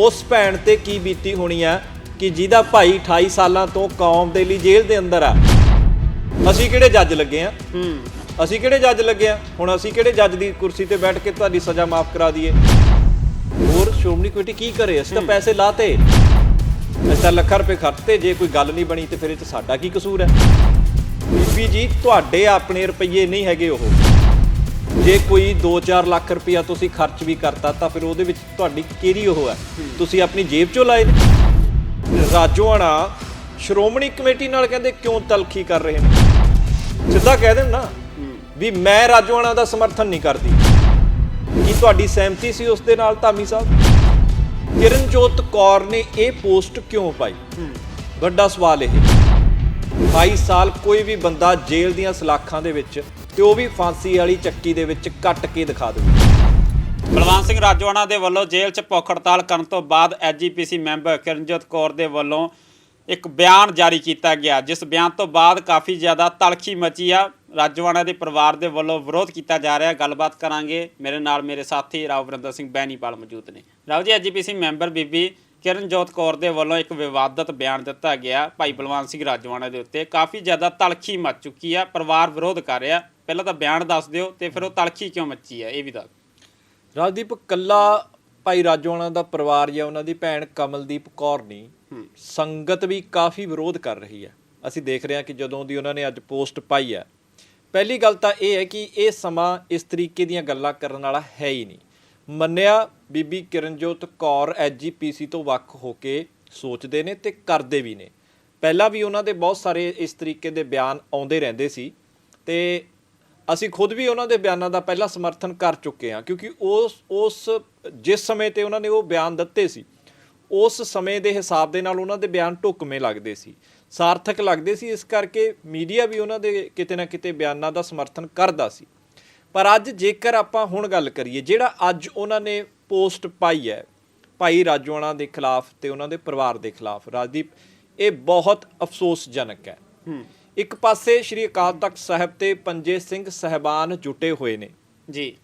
ਉਸ ਭੈਣ ਤੇ ਕੀ ਬੀਤੀ ਹੋਣੀ ਆ ਕਿ ਜਿਹਦਾ ਭਾਈ 28 ਸਾਲਾਂ ਤੋਂ ਕੌਮ ਦੇ ਲਈ ਜੇਲ੍ਹ ਦੇ ਅੰਦਰ ਆ। ਅਸੀਂ ਕਿਹੜੇ ਜੱਜ ਲੱਗੇ ਆ? ਹੂੰ। ਅਸੀਂ ਕਿਹੜੇ ਜੱਜ ਲੱਗੇ ਆ? ਹੁਣ ਅਸੀਂ ਕਿਹੜੇ ਜੱਜ ਦੀ ਕੁਰਸੀ ਤੇ ਬੈਠ ਕੇ ਤੁਹਾਡੀ ਸਜ਼ਾ ਮਾਫ ਕਰਾ ਦਈਏ? ਹੋਰ ਸ਼੍ਰੋਮਣੀ ਕਮੇਟੀ ਕੀ ਕਰੇ? ਅਸੀਂ ਤਾਂ ਪੈਸੇ ਲਾਤੇ। ਅਸੀਂ ਤਾਂ ਲੱਖਾਂ ਰੁਪਏ ਖਰਚਤੇ। ਜੇ ਕੋਈ ਗੱਲ ਨਹੀਂ ਬਣੀ ਤੇ ਫਿਰ ਇਹ ਚ ਸਾਡਾ ਕੀ ਕਸੂਰ ਹੈ? ਬੀਬੀ ਜੀ ਤੁਹਾਡੇ ਆਪਣੇ ਰੁਪਈਏ ਨਹੀਂ ਹੈਗੇ ਉਹ। ਜੇ ਕੋਈ 2-4 ਲੱਖ ਰੁਪਇਆ ਤੁਸੀਂ ਖਰਚ ਵੀ ਕਰਤਾ, ਤਾਂ ਫਿਰ ਉਹਦੇ ਵਿੱਚ ਤੁਹਾਡੀ ਕਿਹੜੀ ਉਹ ਹੈ? ਤੁਸੀਂ ਆਪਣੀ ਜੇਬ ਚੋਂ ਲਾਏ ਨੇ? ਰਾਜੋਆਣਾ ਸ਼੍ਰੋਮਣੀ ਕਮੇਟੀ ਨਾਲ ਕਹਿੰਦੇ ਕਿਉਂ ਤਲਖੀ ਕਰ ਰਹੇ ਨੇ? ਸਿੱਧਾ ਕਹਿ ਦੇਣ ਨਾ ਵੀ ਮੈਂ ਰਾਜੋਆਣਾ ਦਾ ਸਮਰਥਨ ਨਹੀਂ ਕਰਦੀ। ਕੀ ਤੁਹਾਡੀ ਸਹਿਮਤੀ ਸੀ ਉਸ ਦੇ ਨਾਲ, ਧਾਮੀ ਸਾਹਿਬ? ਕਿਰਨਜੋਤ ਕੌਰ ਨੇ ਇਹ ਪੋਸਟ ਕਿਉਂ ਪਾਈ? ਵੱਡਾ ਸਵਾਲ ਇਹ। 22 ਸਾਲ ਕੋਈ ਵੀ ਬੰਦਾ ਜੇਲ੍ਹ ਦੀਆਂ ਸਲਾਖਾਂ ਦੇ ਵਿੱਚ ਤੇ ਉਹ ਵੀ ਫਾਂਸੀ ਵਾਲੀ ਚੱਕੀ ਦੇ ਵਿੱਚ ਕੱਟ ਕੇ ਦਿਖਾ ਦੇਵੇ ਬਲਵੰਤ ਸਿੰਘ ਰਾਜੋਆਣਾ ਦੇ ਵੱਲੋਂ ਜੇਲ੍ਹ 'ਚ ਭੁੱਖ ਹੜਤਾਲ ਕਰਨ ਤੋਂ ਬਾਅਦ ਐਜੀਪੀਸੀ ਮੈਂਬਰ ਕਿਰਨਜੋਤ ਕੌਰ ਦੇ ਵੱਲੋਂ ਇੱਕ ਬਿਆਨ ਜਾਰੀ ਕੀਤਾ ਗਿਆ, ਜਿਸ ਬਿਆਨ ਤੋਂ ਬਾਅਦ ਕਾਫੀ ਜ਼ਿਆਦਾ ਤਲਖੀ ਮਚੀ ਆ। ਰਾਜੋਆਣਾ ਦੇ ਪਰਿਵਾਰ ਦੇ ਵੱਲੋਂ ਵਿਰੋਧ ਕੀਤਾ ਜਾ ਰਿਹਾ, ਗੱਲਬਾਤ ਕਰਾਂਗੇ। ਮੇਰੇ ਨਾਲ ਮੇਰੇ ਸਾਥੀ ਰਾਵ ਵਰਿੰਦਰ ਸਿੰਘ ਬੈਨੀਪਾਲ ਮੌਜੂਦ ਨੇ। ਰਾਵ ਜੀ ਐਜੀਪੀਸੀ ਮੈਂਬਰ ਬੀਬੀ ਕਿਰਨਜੋਤ ਕੌਰ ਦੇ ਵੱਲੋਂ ਇੱਕ ਵਿਵਾਦਤ ਬਿਆਨ ਦਿੱਤਾ ਗਿਆ। ਭਾਈ ਬਲਵੰਤ ਸਿੰਘ ਰਾਜੋਆਣਾ ਦੇ ਉੱਤੇ ਕਾਫੀ ਜ਼ਿਆਦਾ ਤਲਖੀ ਮਚ ਚੁੱਕੀ ਆ, ਪਰਿਵਾਰ ਵਿਰੋਧ ਕਰ ਰਿਹਾ। ਪਹਿਲਾਂ ਤਾਂ ਬਿਆਨ ਦੱਸ ਦਿਓ ਤੇ ਫਿਰ ਉਹ ਤਲਖੀ ਕਿਉਂ ਮੱਚੀ ਆ? ਇਹ ਵੀ ਦੱਸ ਰਾਜਦੀਪ ਕੱਲਾ ਭਾਈ ਰਾਜੋਆਣਾ ਦਾ ਪਰਿਵਾਰ ਜਾਂ ਉਹਨਾਂ ਦੀ ਭੈਣ ਕਮਲਦੀਪ ਕੌਰ ਨਹੀਂ ਸੰਗਤ ਵੀ ਕਾਫੀ ਵਿਰੋਧ ਕਰ ਰਹੀ ਹੈ। ਅਸੀਂ ਦੇਖ ਰਹੇ ਹਾਂ ਕਿ ਜਦੋਂ ਦੀ ਉਹਨਾਂ ਨੇ ਅੱਜ ਪੋਸਟ ਪਾਈ ਹੈ ਪਹਿਲੀ ਗੱਲ ਤਾਂ ਇਹ ਹੈ ਕਿ ਇਹ ਸਮਾਂ ਇਸ ਤਰੀਕੇ ਦੀਆਂ ਗੱਲਾਂ ਕਰਨ ਵਾਲਾ ਹੈ ਹੀ ਨਹੀਂ। ਮੰਨਿਆ ਬੀਬੀ ਕਿਰਨਜੋਤ ਕੌਰ ਐਜੀਪੀਸੀ ਤੋਂ ਵੱਖ ਹੋ ਕੇ ਸੋਚਦੇ ਨੇ ਤੇ ਕਰਦੇ ਵੀ ਨੇ। ਪਹਿਲਾਂ ਵੀ ਉਹਨਾਂ ਦੇ ਬਹੁਤ ਸਾਰੇ ਇਸ ਤਰੀਕੇ ਦੇ ਬਿਆਨ ਆਉਂਦੇ ਰਹਿੰਦੇ ਸੀ ਤੇ ਅਸੀਂ ਖੁਦ ਵੀ ਉਹਨਾਂ ਦੇ ਬਿਆਨਾਂ ਦਾ ਪਹਿਲਾਂ ਸਮਰਥਨ ਕਰ ਚੁੱਕੇ ਹਾਂ, ਕਿਉਂਕਿ ਉਸ ਉਸ, ਜਿਸ ਸਮੇਂ ਤੇ ਉਹਨਾਂ ਨੇ ਉਹ ਬਿਆਨ ਦਿੱਤੇ ਸੀ, ਉਸ ਸਮੇਂ ਦੇ ਹਿਸਾਬ ਦੇ ਨਾਲ ਉਹਨਾਂ ਦੇ ਬਿਆਨ ਢੁਕਵੇਂ ਲੱਗਦੇ ਸੀ। ਸਾਰਥਕ ਲੱਗਦੇ ਸੀ, ਇਸ ਕਰਕੇ ਮੀਡੀਆ ਵੀ ਉਹਨਾਂ ਦੇ ਕਿਤੇ ਨਾ ਕਿਤੇ ਬਿਆਨਾਂ ਦਾ ਸਮਰਥਨ ਕਰਦਾ ਸੀ। ਪਰ ਅੱਜ ਜੇਕਰ ਆਪਾਂ ਹੁਣ ਗੱਲ ਕਰੀਏ, ਜਿਹੜਾ ਅੱਜ ਉਹਨਾਂ ਨੇ ਪੋਸਟ ਪਾਈ ਹੈ, ਭਾਈ ਰਾਜੋਆਣਾ ਦੇ ਖਿਲਾਫ ਤੇ ਉਹਨਾਂ ਦੇ ਪਰਿਵਾਰ ਦੇ ਖਿਲਾਫ, ਰਾਜਦੀਪ, ਇਹ ਬਹੁਤ ਅਫਸੋਸਜਨਕ ਹੈ। ਇੱਕ ਪਾਸੇ ਸ਼੍ਰੀ ਅਕਾਲ ਤਖਤ ਸਾਹਿਬ ਤੇ ਪੰਜੇ ਸਿੰਘ ਸਹਿਬਾਨ ਜੁਟੇ ਹੋਏ ਨੇ। ਜੀ।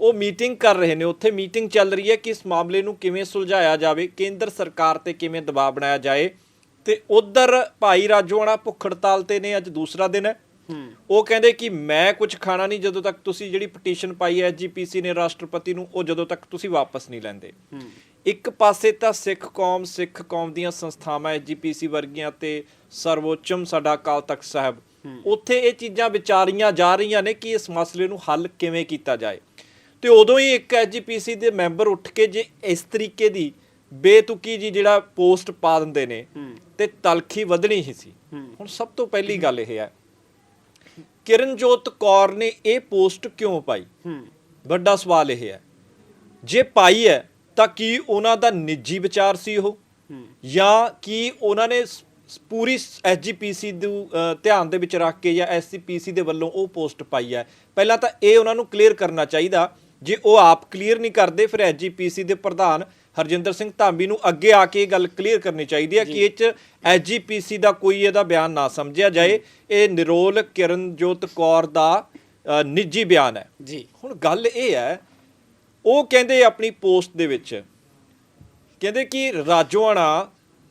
ਉਹ ਮੀਟਿੰਗ ਕਰ ਰਹੇ ਨੇ। ਉੱਥੇ ਮੀਟਿੰਗ ਚੱਲ ਰਹੀ ਹੈ ਕਿ ਇਸ ਮਾਮਲੇ ਨੂੰ ਕਿਵੇਂ ਸੁਲਝਾਇਆ ਜਾਵੇ ਕੇਂਦਰ ਸਰਕਾਰ ਤੇ ਕਿਵੇਂ ਦਬਾਅ ਬਣਾਇਆ ਜਾਏ ਤੇ ਉਧਰ ਭਾਈ ਰਾਜੋਆਣਾ ਭੁੱਖ ਹੜਤਾਲ ਤੇ ਨੇ ਅੱਜ ਦੂਸਰਾ ਦਿਨ। ਹੈ। ਉਹ ਕਹਿੰਦੇ ਕਿ ਮੈਂ ਕੁਝ ਖਾਣਾ ਨਹੀਂ ਜਦੋਂ ਤੱਕ ਤੁਸੀਂ ਜਿਹੜੀ ਪਟੀਸ਼ਨ ਪਾਈ ਹੈ ਜੀਪੀਸੀ ਨੇ ਰਾਸ਼ਟਰਪਤੀ ਨੂੰ ਉਹ ਜਦੋਂ ਤੱਕ ਤੁਸੀਂ ਵਾਪਸ ਨਹੀਂ ਲੈਂਦੇ। ਇੱਕ ਪਾਸੇ ਤਾਂ ਸਿੱਖ ਕੌਮ ਸਿੱਖ ਕੌਮ ਦੀਆਂ ਸੰਸਥਾਵਾਂ ਐਜੀਪੀਸੀ ਵਰਗੀਆਂ ਤੇ ਸਰਵੋੱਚਮ ਸਾਡਾ ਅਕਾਲ ਤਖਤ ਸਾਹਿਬ। ਉੱਥੇ ਇਹ ਚੀਜ਼ਾਂ ਵਿਚਾਰੀਆਂ ਜਾ ਰਹੀਆਂ ਨੇ ਕਿ ਇਸ ਮਸਲੇ ਨੂੰ ਹੱਲ ਕਿਵੇਂ ਕੀਤਾ ਜਾਏ। ਤੇ ਉਦੋਂ ਹੀ ਇੱਕ ਐਜੀਪੀਸੀ ਦੇ ਮੈਂਬਰ ਉੱਠ ਕੇ ਜੇ ਇਸ ਤਰੀਕੇ ਦੀ ਬੇਤੁਕੀ ਜੀ ਜਿਹੜਾ ਪੋਸਟ ਪਾ ਦਿੰਦੇ ਨੇ ਤੇ ਤਲਖੀ ਵਧਣੀ ਹੀ ਸੀ। ਹੁਣ ਸਭ ਤੋਂ ਪਹਿਲੀ ਗੱਲ ਇਹ ਹੈ। ਕਿਰਨਜੋਤ ਕੌਰ ਨੇ ਇਹ ਪੋਸਟ ਕਿਉਂ ਪਾਈ? ਵੱਡਾ ਸਵਾਲ ਇਹ ਹੈ। ਜੇ ਪਾਈ ਹੈ ਤਾਂ ਕੀ ਉਹਨਾਂ ਦਾ ਨਿੱਜੀ ਵਿਚਾਰ ਸੀ ਉਹ? ਜਾਂ ਕੀ ਉਹਨਾਂ ਨੇ ਪੂਰੀ ਐਸਜੀਪੀਸੀ ਨੂੰ ਧਿਆਨ ਦੇ ਵਿੱਚ ਰੱਖ ਕੇ ਜਾਂ ਐਸਜੀਪੀਸੀ ਦੇ ਵੱਲੋਂ ਉਹ ਪੋਸਟ ਪਾਈ ਹੈ। ਪਹਿਲਾਂ ਤਾਂ ਇਹ ਉਹਨਾਂ ਨੂੰ ਕਲੀਅਰ ਕਰਨਾ ਚਾਹੀਦਾ। ਜੇ ਉਹ ਆਪ ਕਲੀਅਰ ਨਹੀਂ ਕਰਦੇ ਫਿਰ ਐਸਜੀਪੀਸੀ ਦੇ ਪ੍ਰਧਾਨ ਹਰਜਿੰਦਰ ਸਿੰਘ ਧਾਮੀ ਨੂੰ ਅੱਗੇ ਆ ਕੇ ਇਹ ਗੱਲ ਕਲੀਅਰ ਕਰਨੀ ਚਾਹੀਦੀ ਹੈ ਕਿ ਇਹ ਚ ਐਸਜੀਪੀਸੀ ਦਾ ਕੋਈ ਇਹਦਾ ਬਿਆਨ ਨਾ ਸਮਝਿਆ ਜਾਏ। ਇਹ ਨਿਰੋਲ ਕਿਰਨਜੋਤ ਕੌਰ ਦਾ ਨਿੱਜੀ ਬਿਆਨ ਹੈ। ਜੀ। ਹੁਣ ਗੱਲ ਇਹ ਹੈ ਉਹ ਕਹਿੰਦੇ ਆਪਣੀ ਪੋਸਟ ਦੇ ਵਿੱਚ ਕਹਿੰਦੇ ਕਿ ਰਾਜੋਆਣਾ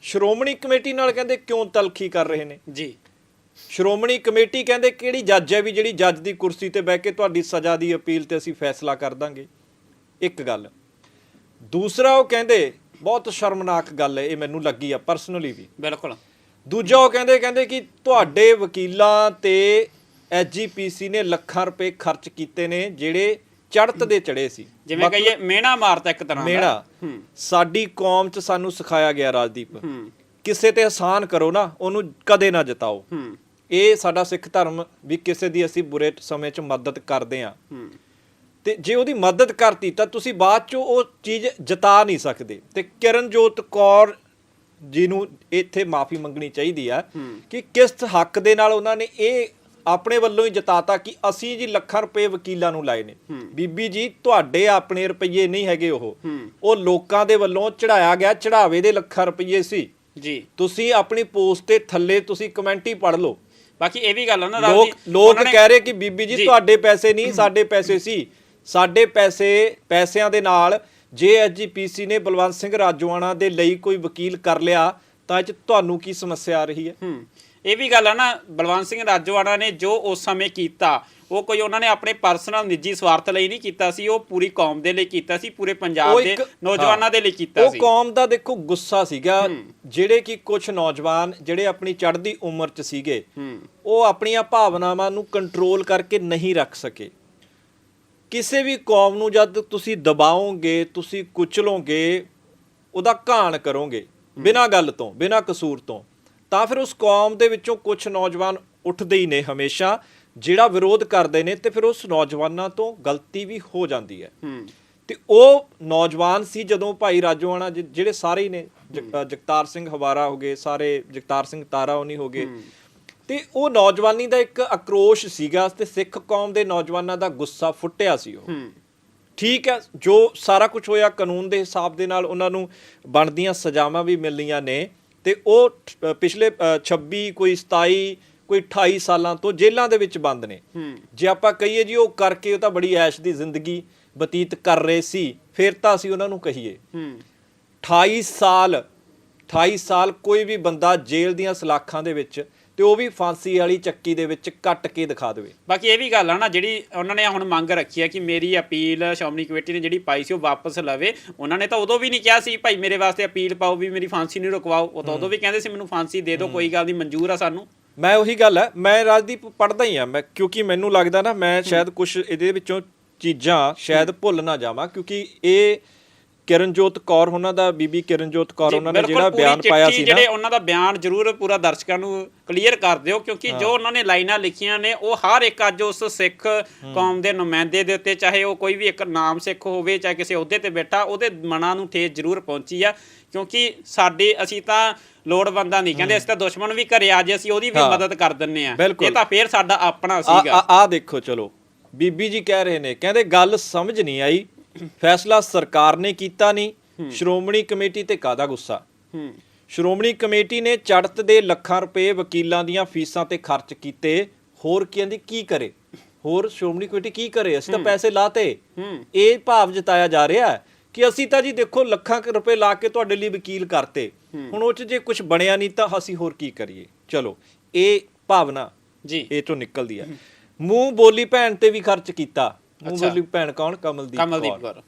ਸ਼੍ਰੋਮਣੀ ਕਮੇਟੀ ਨਾਲ ਕਹਿੰਦੇ ਕਿਉਂ ਤਲਖੀ ਕਰ ਰਹੇ ਨੇ? ਜੀ। ਸ਼੍ਰੋਮਣੀ ਕਮੇਟੀ ਕਹਿੰਦੇ ਕਿਹੜੀ ਜੱਜ ਹੈ ਵੀ ਜਿਹੜੀ ਜੱਜ ਦੀ ਕੁਰਸੀ ਤੇ ਬਹਿ ਕੇ ਤੁਹਾਡੀ ਸਜ਼ਾ ਦੀ ਅਪੀਲ ਤੇ ਅਸੀਂ ਫੈਸਲਾ ਕਰ ਦਾਂਗੇ? ਇੱਕ ਗੱਲ। ਦੂਸਰਾ ਉਹ ਕਹਿੰਦੇ ਬਹੁਤ ਸ਼ਰਮਨਾਕ ਗੱਲ ਹੈ ਇਹ ਮੈਨੂੰ ਲੱਗੀ ਆ ਪਰਸਨਲੀ ਵੀ। ਬਿਲਕੁਲ। ਦੂਜਾ ਉਹ ਕਹਿੰਦੇ ਕਹਿੰਦੇ ਕਿ ਤੁਹਾਡੇ ਵਕੀਲਾਂ ਤੇ ਐਸਜੀਪੀਸੀ ਨੇ ਲੱਖਾਂ ਰੁਪਏ ਖਰਚ ਕੀਤੇ ਨੇ ਜਿਹੜੇ ਚੜਤ ਦੇ ਚੜੇ ਸੀ। ਜਿਵੇਂ ਕਹੀਏ ਮੇਣਾ ਮਾਰਤਾ ਇੱਕ ਤਰ੍ਹਾਂ ਦਾ। ਹੂੰ। ਸਾਡੀ ਕੌਮ 'ਚ ਸਾਨੂੰ ਸਿਖਾਇਆ ਗਿਆ ਰਾਜਦੀਪ। ਕਿਸੇ ਤੇ ਆਸਾਨ ਕਰੋ ਨਾ ਉਹਨੂੰ ਕਦੇ ਨਾ ਜਿਤਾਓ। ਇਹ ਸਾਡਾ ਸਿੱਖ ਧਰਮ ਵੀ ਕਿਸੇ ਦੀ ਅਸੀਂ ਬੁਰੇ ਸਮੇਂ 'ਚ ਮਦਦ ਕਰਦੇ ਆ ਤੇ ਜੇ ਉਹਦੀ ਮਦਦ ਕਰਤੀ ਤਾਂ ਤੁਸੀਂ ਬਾਅਦ 'ਚ ਉਹ ਚੀਜ਼ ਜਿਤਾ ਨਹੀਂ ਸਕਦੇ। ਤੇ ਕਿਰਨਜੋਤ ਕੌਰ ਜੀ ਨੂੰ ਇੱਥੇ ਮਾਫੀ ਮੰਗਣੀ ਚਾਹੀਦੀ ਆ ਕਿ ਕਿਸ ਹੱਕ ਦੇ ਨਾਲ ਉਹਨਾਂ ਨੇ ਇਹ ਆਪਣੇ ਵੱਲੋਂ ਹੀ ਜਤਾਤਾ ਕਿ ਅਸੀਂ ਜੀ ਲੱਖਾਂ ਰੁਪਏ ਵਕੀਲਾਂ ਨੂੰ ਲਾਏ ਨੇ। ਬੀਬੀ ਜੀ ਤੁਹਾਡੇ ਆਪਣੇ ਰੁਪਏ ਨਹੀਂ ਹੈਗੇ ਉਹ। ਉਹ ਲੋਕਾਂ ਦੇ ਵੱਲੋਂ ਚੜਾਇਆ ਗਿਆ ਚੜਾਵੇ ਦੇ ਲੱਖਾਂ ਰੁਪਏ ਸੀ। ਜੀ। ਤੁਸੀਂ ਆਪਣੀ ਪੋਸਟ ਤੇ ਥੱਲੇ ਤੁਸੀਂ ਕਮੈਂਟ ਹੀ ਪੜ੍ਹ ਲਓ। ਬਾਕੀ ਇਹ ਵੀ ਗੱਲ ਆ ਨਾ ਲੋਕ ਲੋਕ ਕਹਿ ਰਹੇ ਕਿ ਬੀਬੀ ਜੀ। ਤੁਹਾਡੇ ਪੈਸੇ ਨਹੀਂ ਸਾਡੇ ਪੈਸੇ ਸੀ। ਸਾਡੇ ਪੈਸੇ ਪੈਸਿਆਂ ਦੇ ਨਾਲ ਜੇ ਐਸਜੀਪੀਸੀ ਨੇ ਬਲਵੰਤ ਸਿੰਘ ਰਾਜੋਆਣਾ ਦੇ ਲਈ ਕੋਈ ਵਕੀਲ ਕਰ ਲਿਆ ਤਾਂ ਇਹ 'ਚ ਤੁਹਾਨੂੰ ਕੀ ਸਮੱਸਿਆ ਆ ਰਹੀ ਹੈ? ਹੂੰ। ਇਹ ਵੀ ਗੱਲ ਆ ਨਾ ਬਲਵੰਤ ਸਿੰਘ ਰਾਜੋਆਣਾ ਨੇ ਜੋ ਉਸ ਸਮੇਂ ਕੀਤਾ ਉਹ ਕੋਈ ਉਹਨਾਂ ਨੇ ਆਪਣੇ ਪਰਸਨਲ ਨਿੱਜੀ ਸਵਾਰਥ ਲਈ ਨਹੀਂ ਕੀਤਾ ਸੀ ਉਹ ਪੂਰੀ ਕੌਮ ਦੇ ਲਈ ਕੀਤਾ ਸੀ ਪੂਰੇ ਪੰਜਾਬ ਉਹ ਦੇ ਇੱਕ- ਨੌਜਵਾਨਾਂ। ਦੇ ਲਈ ਕੀਤਾ ਉਹ ਸੀ। ਕੌਮ ਦਾ ਦੇਖੋ ਗੁੱਸਾ ਸੀਗਾ ਜਿਹੜੇ ਕਿ ਕੁਝ ਨੌਜਵਾਨ ਜਿਹੜੇ ਆਪਣੀ ਚੜ੍ਹਦੀ ਉਮਰ 'ਚ ਸੀਗੇ ਹੂੰ। ਉਹ ਆਪਣੀਆਂ ਭਾਵਨਾਵਾਂ ਨੂੰ ਕੰਟਰੋਲ ਕਰਕੇ ਨਹੀਂ ਰੱਖ ਸਕੇ। ਕਿਸੇ ਵੀ ਕੌਮ ਨੂੰ ਜਦ ਤੁਸੀਂ ਦਬਾਓਗੇ ਤੁਸੀਂ ਕੁਚਲੋਗੇ ਉਹਦਾ ਘਾਣ ਕਰੋਗੇ ਬਿਨਾਂ ਗੱਲ ਤੋਂ ਬਿਨਾਂ ਕਸੂਰ ਤੋਂ। ਤਾਂ ਫਿਰ ਉਸ ਕੌਮ ਦੇ ਵਿੱਚੋਂ ਕੁਝ ਨੌਜਵਾਨ ਉੱਠਦੇ ਹੀ ਨੇ ਹਮੇਸ਼ਾ। ਜਿਹੜਾ ਵਿਰੋਧ ਕਰਦੇ ਨੇ ਤੇ ਫਿਰ ਉਸ ਨੌਜਵਾਨਾਂ ਤੋਂ ਗਲਤੀ ਵੀ ਹੋ ਜਾਂਦੀ ਹੈ। ਤੇ ਉਹ ਨੌਜਵਾਨ ਸੀ ਜਦੋਂ ਭਾਈ ਰਾਜੋਆਣਾ ਜਿਹੜੇ ਸਾਰੇ ਹੀ ਨੇ ਜਗਤਾਰ ਸਿੰਘ ਹਵਾਰਾ ਹੋ ਗਏ ਸਾਰੇ ਜਗਤਾਰ ਸਿੰਘ ਤਾਰਾ ਉਨੀ ਹੋ ਗਏ। ਤੇ ਉਹ ਨੌਜਵਾਨੀ ਦਾ ਇੱਕ ਆਕਰੋਸ਼ ਸੀਗਾ ਤੇ ਸਿੱਖ ਕੌਮ ਦੇ ਨੌਜਵਾਨਾਂ ਦਾ ਗੁੱਸਾ ਫੁੱਟਿਆ ਸੀ ਉਹ। ਠੀਕ ਹੈ ਜੋ ਸਾਰਾ ਕੁਝ ਹੋਇਆ ਕਾਨੂੰਨ ਦੇ ਹਿਸਾਬ ਦੇ ਨਾਲ ਉਹਨਾਂ ਨੂੰ ਬਣਦੀਆਂ ਸਜ਼ਾਵਾਂ ਵੀ ਮਿਲਣੀਆਂ ਨੇ। ਤੇ ਉਹ ਪਿਛਲੇ ਅ, 26 ਕੋਈ 27 ਕੋਈ 28 ਸਾਲਾਂ ਤੋਂ ਜੇਲ੍ਹਾਂ ਦੇ ਵਿੱਚ ਬੰਦ ਨੇ। ਜੇ ਆਪਾਂ ਕਹੀਏ ਜੀ ਉਹ ਕਰਕੇ ਉਹ ਤਾਂ ਬੜੀ ਐਸ਼ ਦੀ ਜ਼ਿੰਦਗੀ ਬਤੀਤ ਕਰ ਰਹੇ ਸੀ ਫਿਰ ਤਾਂ ਅਸੀਂ ਉਹਨਾਂ ਨੂੰ ਕਹੀਏ। ਹੂੰ। 28 ਸਾਲ 28 ਸਾਲ ਕੋਈ ਵੀ ਬੰਦਾ ਜੇਲ੍ਹ ਦੀਆਂ ਸਲਾਖਾਂ ਦੇ ਵਿੱਚ ਤੇ ਉਹ ਵੀ ਫਾਂਸੀ ਵਾਲੀ ਚੱਕੀ ਦੇ ਵਿੱਚ ਕੱਟ ਕੇ ਦਿਖਾ ਦੇਵੇ। ਬਾਕੀ ਇਹ ਵੀ ਗੱਲ ਆ ਨਾ ਜਿਹੜੀ ਉਹਨਾਂ ਨੇ ਹੁਣ ਮੰਗ ਰੱਖੀ ਹੈ ਕਿ ਮੇਰੀ ਅਪੀਲ ਸ਼੍ਰੋਮਣੀ ਕਮੇਟੀ ਨੇ ਜਿਹੜੀ ਪਾਈ ਸੀ ਉਹ ਵਾਪਸ ਲਵੇ। ਉਹਨਾਂ ਨੇ ਤਾਂ ਉਦੋਂ ਵੀ ਨਹੀਂ ਕਿਹਾ ਸੀ ਭਾਈ ਮੇਰੇ ਵਾਸਤੇ ਅਪੀਲ ਪਾਓ ਵੀ ਮੇਰੀ ਫਾਂਸੀ ਨਹੀਂ ਰੁਕਵਾਓ। ਉਹ ਤਾਂ ਉਦੋਂ ਵੀ ਕਹਿੰਦੇ ਸੀ ਮੈਨੂੰ ਫਾਂਸੀ ਦੇ ਦਿਓ ਕੋਈ ਗੱਲ ਨਹੀਂ ਮਨਜ਼ੂਰ ਆ ਸਾਨੂੰ। ਮੈਂ ਉਹੀ ਗੱਲ ਹੈ ਮੈਂ ਰਾਜਦੀਪ ਪੜਦਾ ਹੀ ਆ ਮੈਂ ਕਿਉਂਕਿ ਮੈਨੂੰ ਲੱਗਦਾ ਨਾ ਮੈਂ ਸ਼ਾਇਦ ਕੁਝ ਇਹਦੇ ਵਿੱਚੋਂ ਚੀਜ਼ਾਂ ਸ਼ਾਇਦ ਭੁੱਲ ਨਾ ਜਾਵਾਂ ਕਿਉਂਕਿ ਇਹ ਕਿਰਨਜੋਤ ਕੌਰ ਉਹਨਾਂ ਦਾ ਬੀਬੀ ਕਿਰਨਜੋਤ ਕੌਰ ਉਹਨਾਂ ਨੇ ਜਿਹੜਾ ਬਿਆਨ ਪਾਇਆ ਸੀ ਨਾ। ਜਿਹੜੇ ਉਹਨਾਂ ਦਾ ਬਿਆਨ ਜ਼ਰੂਰ ਪੂਰਾ ਦਰਸ਼ਕਾਂ ਨੂੰ ਕਲੀਅਰ ਕਰ ਦਿਓ ਕਿਉਂਕਿ ਜੋ ਉਹਨਾਂ ਨੇ ਲਾਈਨਾਂ ਲਿਖੀਆਂ ਨੇ ਉਹ ਹਰ ਇੱਕ ਅੱਜ ਉਸ ਸਿੱਖ ਕੌਮ ਦੇ ਨੁਮਾਇੰਦੇ ਦੇ ਉੱਤੇ ਚਾਹੇ ਉਹ ਕੋਈ ਵੀ ਇੱਕ ਨਾਮ ਸਿੱਖ ਹੋਵੇ ਚਾਹੇ ਕਿਸੇ ਅਹੁਦੇ ਤੇ ਬੈਠਾ ਉਹਦੇ ਮਨਾਂ ਨੂੰ ਠੇਸ ਜ਼ਰੂਰ ਪਹੁੰਚੀ ਆ ਕਿਉਂਕਿ ਸਾਡੇ ਅਸੀਂ ਤਾਂ ਲੋੜਵੰਦਾਂ ਨਹੀਂ ਕਹਿੰਦੇ ਅਸੀਂ ਤਾਂ ਦੁਸ਼ਮਣ ਵੀ ਘਰੇ ਆ ਜੇ ਅਸੀਂ ਉਹਦੀ ਵੀ। ਮਦਦ ਕਰ ਦਿੰਨੇ ਆ। ਇਹ ਤਾਂ ਫੇਰ ਸਾਡਾ ਆਪਣਾ ਆ ਸੀਗਾ। ਆ ਦੇਖੋ ਚਲੋ। ਬੀਬੀ ਜੀ ਕਹਿ ਰਹੇ ਨੇ ਕਹਿੰਦੇ ਗੱਲ ਸਮਝ ਨਹੀਂ ਆਈ ਫੈਸਲਾ ਸਰਕਾਰ ਨੇ ਕੀਤਾ ਨਹੀਂ ਸ਼੍ਰੋਮਣੀ ਕਮੇਟੀ ਤੇ ਕਾਦਾ ਗੁੱਸਾ? ਸ਼੍ਰੋਮਣੀ ਕਮੇਟੀ ਨੇ ਚੜਤ ਦੇ ਲੱਖਾਂ ਰੁਪਏ ਵਕੀਲਾਂ ਦੀਆਂ ਫੀਸਾਂ ਤੇ ਖਰਚ ਕੀਤੇ ਹੋਰ ਕਹਿੰਦੀ ਕੀ ਕਰੇ? ਹੋਰ ਸ਼੍ਰੋਮਣੀ ਕਮੇਟੀ ਕੀ ਕਰੇ? ਅਸੀਂ ਤਾਂ ਪੈਸੇ ਲਾਤੇ। ਇਹ ਭਾਵ ਜਤਾਇਆ ਜਾ ਰਿਹਾ ਹੈ ਕਿ ਅਸੀਂ ਤਾਂ ਜੀ ਦੇਖੋ ਲੱਖਾਂ ਰੁਪਏ ਲਾ ਕੇ ਤੁਹਾਡੇ ਲਈ ਵਕੀਲ ਕਰਤੇ। ਹੁਣ ਉਹ ਚ ਜੇ ਕੁਝ ਬਣਿਆ ਨਹੀਂ ਤਾਂ ਅਸੀਂ ਹੋਰ ਕੀ ਕਰੀਏ? ਚਲੋ ਇਹ ਭਾਵਨਾ ਜੀ। ਇਹ ਤੋਂ ਨਿਕਲਦੀ ਹੈ। ਮੂੰਹ ਬੋਲੀ ਭੈਣ ਤੇ ਵੀ ਖਰਚ ਕੀਤਾ। ਬੋਲੀ ਭੈਣ ਕੌਣ? ਕਮਲਦੀਪ ਕਮਲਦੀਪ ਕੌਰ।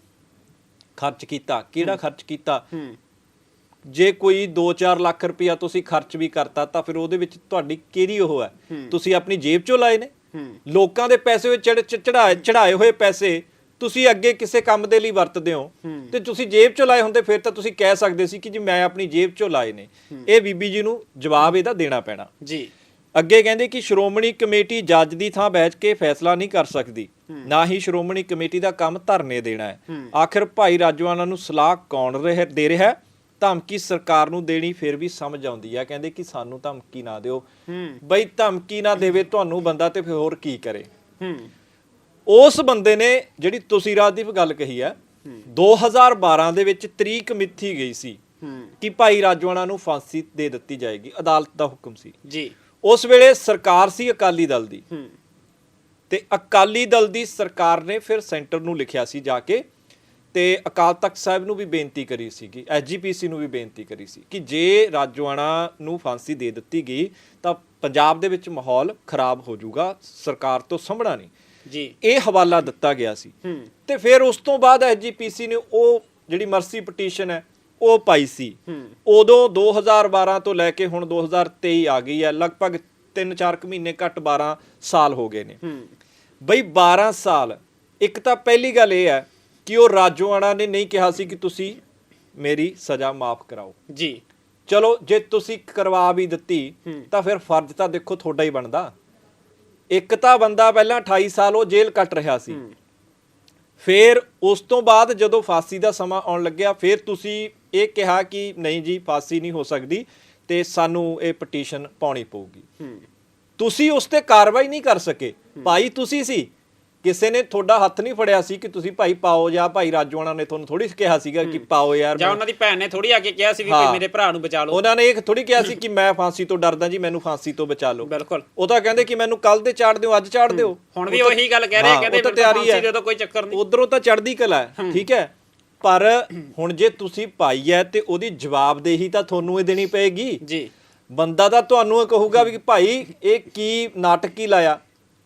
ਖਰਚ ਕੀਤਾ। ਕਿਹੜਾ ਖਰਚ ਕੀਤਾ? ਜੇ ਕੋਈ 2-4 ਲੱਖ ਰੁਪਇਆ ਤੁਸੀਂ ਖਰਚ ਵੀ ਕਰਤਾ ਤਾਂ ਫਿਰ ਉਹਦੇ ਵਿੱਚ ਤੁਹਾਡੀ ਕਿਹੜੀ ਉਹ ਹੈ? ਤੁਸੀਂ ਆਪਣੀ ਜੇਬ ਚੋਂ ਲਾਏ ਨੇ? ਲੋਕਾਂ ਦੇ ਪੈਸੇ ਵਿੱਚ ਚੜ੍ਹਾਏ ਚੜਾਏ ਹੋਏ ਪੈਸੇ ਤੁਸੀਂ ਅੱਗੇ ਕਿਸੇ ਕੰਮ ਦੇ ਲਈ ਵਰਤਦੇ ਹੋ। ਤੇ ਤੁਸੀਂ ਜੇਬ ਚੋਂ ਲਾਏ ਹੁੰਦੇ ਫਿਰ ਤਾਂ ਤੁਸੀਂ ਕਹਿ ਸਕਦੇ ਸੀ ਕਿ ਜੀ ਮੈਂ ਆਪਣੀ ਜੇਬ ਚੋਂ ਲਾਏ ਨੇ। ਇਹ ਬੀਬੀ ਜੀ ਨੂੰ ਜਵਾਬ ਇਹਦਾ ਦੇਣਾ ਪੈਣਾ। ਜੀ। ਅੱਗੇ ਕਹਿੰਦੇ ਕਿ ਸ਼੍ਰੋਮਣੀ ਕਮੇਟੀ ਜੱਜ ਦੀ ਥਾਂ ਬੈਠ ਕੇ ਫੈਸਲਾ ਨਹੀਂ ਕਰ ਸਕਦੀ। ਨਾ ਹੀ ਸ਼੍ਰੋਮਣੀ ਕਮੇਟੀ ਦਾ ਕੰਮ ਧਰਨੇ ਦੇਣਾ ਹੈ। ਆਖਿਰ ਭਾਈ ਰਾਜਵਾਨਾ ਨੂੰ ਸਲਾਹ ਕੌਣ ਰਹਿ ਦੇ ਰਿਹਾ ਹੈ? ਧਮਕੀ ਸਰਕਾਰ ਨੂੰ ਦੇਣੀ ਫਿਰ ਵੀ ਸਮਝ ਆਉਂਦੀ ਹੈ। ਕਹਿੰਦੇ ਕਿ ਸਾਨੂੰ ਧਮਕੀ ਨਾ ਦਿਓ। ਬਈ ਧਮਕੀ ਨਾ ਦੇਵੇ ਤੁਹਾਨੂੰ ਬੰਦਾ ਤੇ ਫਿਰ ਹੋਰ ਕੀ ਕਰੇ। ਉਸ ਬੰਦੇ ਨੇ ਜਿਹੜੀ ਤੁਸੀਂ ਰਾਜਦੀਪ ਗੱਲ ਕਹੀ ਹੈ 2012 ਦੇ ਵਿੱਚ ਤਰੀਕ ਮਿੱਥੀ ਗਈ ਸੀ ਕਿ ਭਾਈ ਰਾਜਵਾਨਾ ਨੂੰ ਫਾਂਸੀ ਦੇ ਦਿੱਤੀ ਜਾਏਗੀ। ਅਦਾਲਤ ਦਾ ਹੁਕਮ ਸੀ। ਜੀ। ਉਸ ਵੇਲੇ ਸਰਕਾਰ ਸੀ ਅਕਾਲੀ ਦਲ ਦੀ। ਤੇ ਅਕਾਲੀ ਦਲ ਦੀ ਸਰਕਾਰ ਨੇ ਫਿਰ ਸੈਂਟਰ ਨੂੰ ਲਿਖਿਆ ਸੀ ਜਾ ਕੇ ਤੇ ਅਕਾਲ ਤਖਤ ਸਾਹਿਬ ਨੂੰ ਵੀ ਬੇਨਤੀ ਕਰੀ ਸੀਗੀ ਐਸਜੀਪੀਸੀ ਨੂੰ ਵੀ ਬੇਨਤੀ ਕਰੀ ਸੀ ਕਿ ਜੇ ਰਾਜਵਾਨਾ ਨੂੰ ਫਾਂਸੀ ਦੇ ਦਿੱਤੀ ਗਈ ਤਾਂ ਪੰਜਾਬ ਦੇ ਵਿੱਚ ਮਾਹੌਲ ਖਰਾਬ ਹੋ ਜਾਊਗਾ ਸਰਕਾਰ ਤੋਂ ਸੰਭਣਾ ਨਹੀਂ। ਜੀ। ਇਹ ਹਵਾਲਾ ਦਿੱਤਾ ਗਿਆ ਸੀ। ਤੇ ਫਿਰ ਉਸ ਤੋਂ ਬਾਅਦ ਐਸਜੀਪੀਸੀ ਨੇ ਉਹ ਜਿਹੜੀ ਮਰਸੀ ਪਟੀਸ਼ਨ ਹੈ ਉਹ ਪਾਈ ਸੀ। ਉਦੋਂ 2012 ਤੋਂ ਲੈ ਕੇ ਹੁਣ 2023 ਆ ਗਈ ਹੈ ਲਗਭਗ 3-4 ਮਹੀਨੇ ਘੱਟ 12 ਸਾਲ ਹੋ ਗਏ ਨੇ। ਬਈ 12 ਸਾਲ ਇੱਕ ਤਾਂ ਪਹਿਲੀ ਗੱਲ ਇਹ ਹੈ ਕਿ ਉਹ ਰਾਜੋਆਣਾ ਨੇ ਨਹੀਂ ਕਿਹਾ ਸੀ ਕਿ ਤੁਸੀਂ ਮੇਰੀ ਸਜ਼ਾ ਮਾਫ ਕਰਾਓ। ਜੀ। ਚਲੋ ਜੇ ਤੁਸੀਂ ਕਰਵਾ ਵੀ ਦਿੱਤੀ। ਤਾਂ ਫਿਰ ਫਰਜ਼ ਤਾਂ ਦੇਖੋ ਤੁਹਾਡਾ ਹੀ ਬਣਦਾ। ਇੱਕ ਤਾਂ ਬੰਦਾ ਪਹਿਲਾਂ 28 ਸਾਲ ਉਹ ਜੇਲ੍ਹ ਕੱਟ ਰਿਹਾ ਸੀ। ਫਿਰ ਉਸ ਤੋਂ ਬਾਅਦ ਜਦੋਂ ਫਾਂਸੀ ਦਾ ਸਮਾਂ ਆਉਣ ਲੱਗਿਆ ਫਿਰ ਤੁਸੀਂ ਇਹ ਕਿਹਾ ਕਿ ਨਹੀਂ ਜੀ ਫਾਂਸੀ ਨਹੀਂ ਹੋ ਸਕਦੀ ਤੇ ਸਾਨੂੰ ਇਹ ਪਟੀਸ਼ਨ ਪਾਉਣੀ ਪਊਗੀ। ਤੁਸੀਂ ਉਸ ਤੇ ਕਾਰਵਾਈ ਨਹੀਂ ਕਰ ਸਕੇ। ਭਾਈ ਤੁਸੀਂ ਸੀ। ਕਿਸੇ ਨੇ ਤੁਹਾਡਾ ਹੱਥ ਨਹੀਂ ਫੜਿਆ ਸੀ ਕਿ ਤੁਸੀਂ ਭਾਈ ਪਾਓ ਜਾਂ ਭਾਈ ਰਾਜਵਾਨਾ ਨੇ ਤੁਹਾਨੂੰ ਥੋੜੀ ਕਿਹਾ ਸੀਗਾ ਕਿ ਪਾਓ ਯਾਰ ਜਾਂ ਉਹਨਾਂ ਦੀ ਭੈਣ ਨੇ ਥੋੜੀ ਆ ਕੇ ਕਿਹਾ ਸੀ ਵੀ ਕੋਈ। ਮੇਰੇ ਭਰਾ ਨੂੰ ਬਚਾ ਲਓ। ਉਹਨਾਂ ਨੇ ਇਹ ਥੋੜੀ ਕਿਹਾ ਸੀ ਕਿ ਮੈਂ ਫਾਂਸੀ ਤੋਂ ਡਰਦਾ ਜੀ ਮੈਨੂੰ ਫਾਂਸੀ ਤੋਂ ਬਚਾ ਲਓ। ਬਿਲਕੁਲ। ਉਹ ਤਾਂ ਕਹਿੰਦੇ ਕਿ ਮੈਨੂੰ ਕੱਲ ਦੇ ਚਾੜ ਦਿਓ ਅੱਜ ਚਾੜ ਦਿਓ। ਹੁਣ ਵੀ ਉਹੀ ਗੱਲ ਕਹਿ ਰਹੇ ਕਹਿੰਦੇ ਤਾਂ ਤਿਆਰੀ ਫਾਂਸੀ ਹੈ। ਕੋਈ ਚੱਕਰ ਨਹੀਂ। ਉਧਰੋਂ ਤਾਂ ਚੜਦੀ ਕਲਾ ਹੈ। ਠੀਕ ਹੈ। ਪਰ ਹੁਣ ਜੇ ਤੁਸੀਂ ਪਾਈ ਹੈ ਤੇ ਉਹਦੀ ਜਵਾਬਦੇਹੀ ਤਾਂ ਤੁਹਾਨੂੰ ਇਹ ਦੇਣੀ ਪਏਗੀ। ਜੀ। ਬੰਦਾ ਤਾਂ ਤੁਹਾਨੂੰ ਇਹ ਕਹੂਗਾ ਵੀ ਭਾਈ ਇਹ ਕੀ ਨਾਟਕ ਹੀ ਲਾਇਆ?